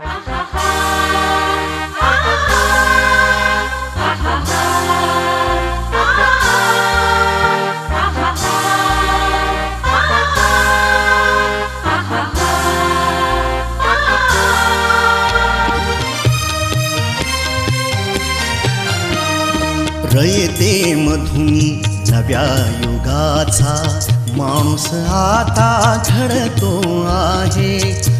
रयते मधुनी नव्या युगाचा माणूस आता घडतो आहे.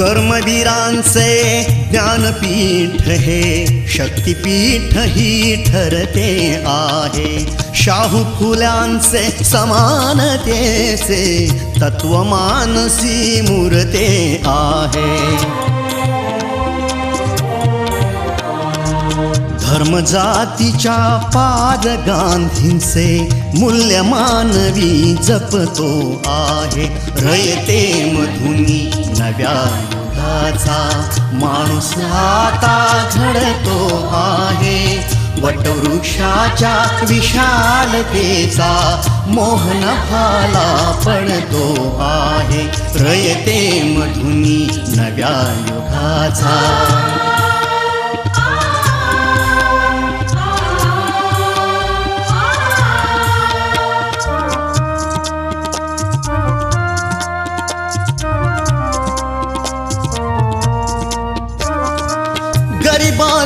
कर्मवीरांचे ज्ञानपीठ हे शक्तीपीठ ही ठरते आहे. शाहू फुल्यांचे समानतेचे तत्वमानसी मूर्ते आहे. जातीच्या पाद गांधींचे मूल्य मानवी जपतो आहे. रयते मधुनी नव्या युगाचा माणूस आता घडतो आहे. वटवृक्षाच्या विशालतेचा मोहन भाला पडतो आहे. रयते मधुनी नव्या युगाचा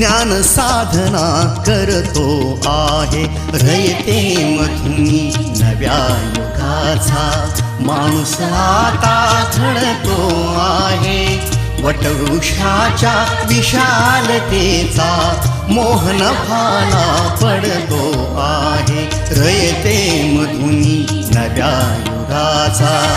ज्ञान साधना करतो आहे. रयते मधुनी नव्या युगाचा. माणूस आता घडतो आहे. वटवृक्षाच्या विशालतेचा मोहन भाला पडतो आहे. रयते मधुनी नव्या युगाचा.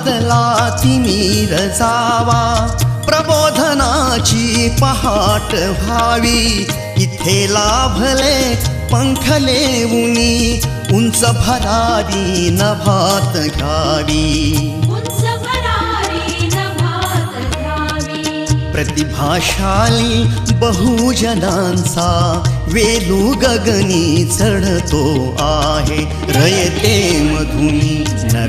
जीवनातला तिमीर जावा प्रबोधनाची पहाट व्हावी. इथे लाभले पंखले उनी उंच भरारी नभात घ्यावी. प्रतिभाशाली बहुजनांचा वेलू गगनी चढतो आहे. रयते मधुनी.